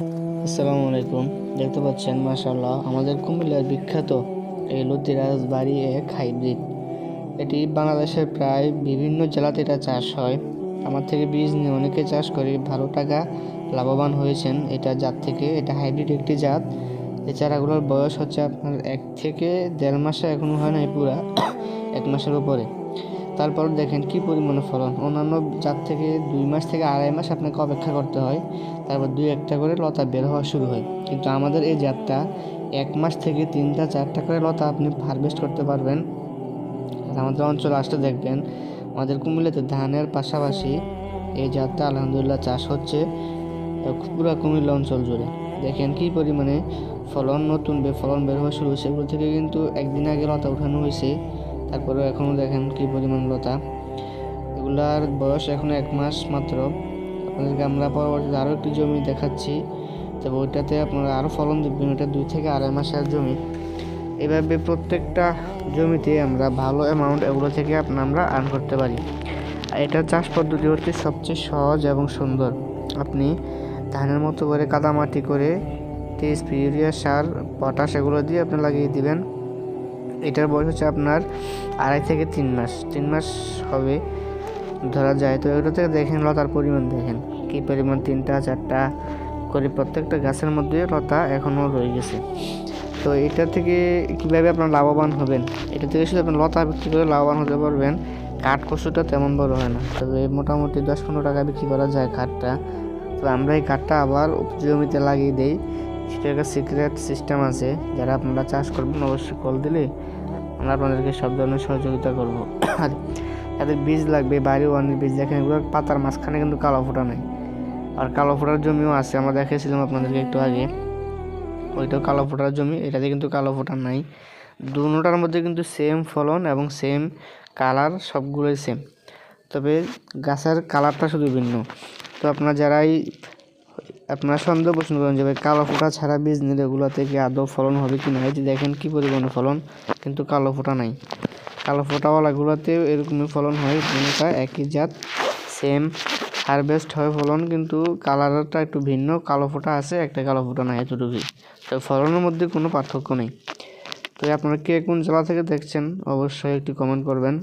আসসালামু আলাইকুম। দেখতে পাচ্ছেন মাশাল্লাহ আমাদের কুমিল্লার বিখ্যাত এই লতিরাজ বাড়ি এক হাইব্রিড। এটি বাংলাদেশের প্রায় বিভিন্ন জেলাতে এটা চাষ হয়। আমার থেকে বীজ নিয়ে অনেকে চাষ করে ভালো টাকা লাভবান হয়েছেন। এটা জাত থেকে, এটা হাইব্রিড একটি জাত। এই চারাগুলোর বয়স হচ্ছে আপনার এক থেকে দেড় মাসে এখনও হয় নাই পুরা, এক মাসের উপরে। তারপর দেখেন কি পরিমাণে ফলন? অন্যান্য জাত থেকে দুই মাস থেকে আড়াই মাস আপনাকে অপেক্ষা করতে হয়। তারপর দুই একটা করে লতা বের হওয়া শুরু হয়। কিন্তু আমাদের এই জাতটা এক মাস থেকে তিনটা, চারটা করে লতা আপনি হারভেস্ট করতে পারবেন। আর আমাদের অঞ্চল আসতে দেখবেন, আমাদের কুমিল্লাতে ধানের পাশাপাশি এই জাতটা আলহামদুলিল্লাহ চাষ হচ্ছে। পুরো কুমিল্লা অঞ্চল জুড়ে। দেখেন কি পরিমাণে ফলন, নতুন ফলন বের হওয়া শুরু হয়েছে। এগুলো থেকে কিন্তু একদিন আগে লতা উঠানো হয়েছে। তারপরে এখনও দেখেন কি পরিমাণ লতা। এগুলার বয়স এখনও এক মাস মাত্র। আপনাদেরকে আমরা পরবর্তীতে আরও একটি জমি দেখাচ্ছি। তবে ওইটাতে আপনারা আরও ফলন দেখবেন, ওইটা দুই থেকে আড়াই মাসের জমি। এভাবে প্রত্যেকটা জমিতে আমরা ভালো অ্যামাউন্ট এগুলো থেকে আমরা আর্ন করতে পারি। আর এটা চাষ পদ্ধতি হচ্ছে সবচেয়ে সহজ এবং সুন্দর। আপনি ধানের মতো করে কাদামাটি করে টিএসপি ইউরিয়া সার, পটাশ এগুলো দিয়ে আপনি লাগিয়ে দিবেন। এটার বয়স হচ্ছে আপনার আড়াই থেকে তিন মাস। তিন মাস হবে, ধরা যায়। তো এগুলো থেকে দেখেন, লতার পরিমাণ দেখেন। কি পরিমাণ? তিনটা, চারটা করে প্রত্যেকটা গাছের মধ্যে লতা এখনও রয়ে গেছে। তো এটা থেকে কীভাবে আপনার লাভবান হবেন? এটা থেকে শুধু আপনি লতা বিক্রি করে লাভবান হতে পারবেন। কাঠ কচুটা তেমন বড় হয় না। তবে মোটামুটি দশ পনেরো টাকা বিক্রি করা যায় কাঠটা। তো আমরা এই কাঠটা আবার জমিতে লাগিয়ে দেই। সেটা একটা সিক্রেট সিস্টেম আছে। যারা আপনারা চাষ করবেন, অবশ্যই কল দিলে আমরা আপনাদেরকে সব ধরনের সহযোগিতা করব। আর যাদের বীজ লাগবে বাইরে ওয়ানের বীজ, দেখেন এগুলো পাতার মাঝখানে কিন্তু কালো ফোটা নাই। আর কালো ফোটার জমিও আছে, আমরা দেখেছিলাম আপনাদেরকে একটু আগে। ওইটাও কালো ফোটার জমি, এটাতে কিন্তু কালো ফোটা নাই। দুটার মধ্যে কিন্তু সেম ফলন এবং সেম কালার সবগুলোই সেম তবে গাছের কালারটা শুধু ভিন্ন। তো আপনারা যারাই আপনারা সন্দেহ প্রশ্ন করেন যে ভাই কালো ফোটা ছাড়া বীজ নিলে এগুলো থেকে আদৌ ফলন হবে কি না যে দেখেন কি পরিমাণে ফলন, কিন্তু কালো ফোটা নাই। কালো ফোটাওয়ালাগুলোতেও এরকমই ফলন হয় দুটা একই জাত সেম হারভেস্ট হয় ফলন, কিন্তু কালারটা একটু ভিন্ন, কালো ফোটা আছে, একটা কালো ফোটা নাই এতটুকুই। তো ফলনের মধ্যে কোনো পার্থক্য নেই। তো আপনারা কে কোন জেলা থেকে দেখছেন, অবশ্যই একটি কমেন্ট করবেন।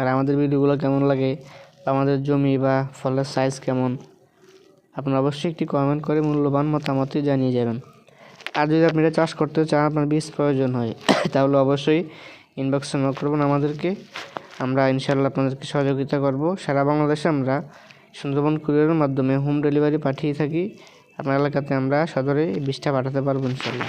আর আমাদের ভিডিওগুলো কেমন লাগে, আমাদের জমি বা ফলের সাইজ কেমন আপনারা অবশ্যই একটি কমেন্ট করে মূল্যবান মতামতই জানিয়ে যাবেন। আর যদি আপনি এটা চাষ করতে চান, আপনার বীজ প্রয়োজন হয়, তাহলে অবশ্যই ইনবক্সে নক করবেন আমাদেরকে। আমরা ইনশাল্লাহ আপনাদেরকে সহযোগিতা করব। সারা বাংলাদেশে আমরা সুন্দরবন কুরিয়ারের মাধ্যমে হোম ডেলিভারি পাঠিয়ে থাকি। আপনার এলাকাতে আমরা সদরে বীজটা পাঠাতে পারব ইনশাল্লাহ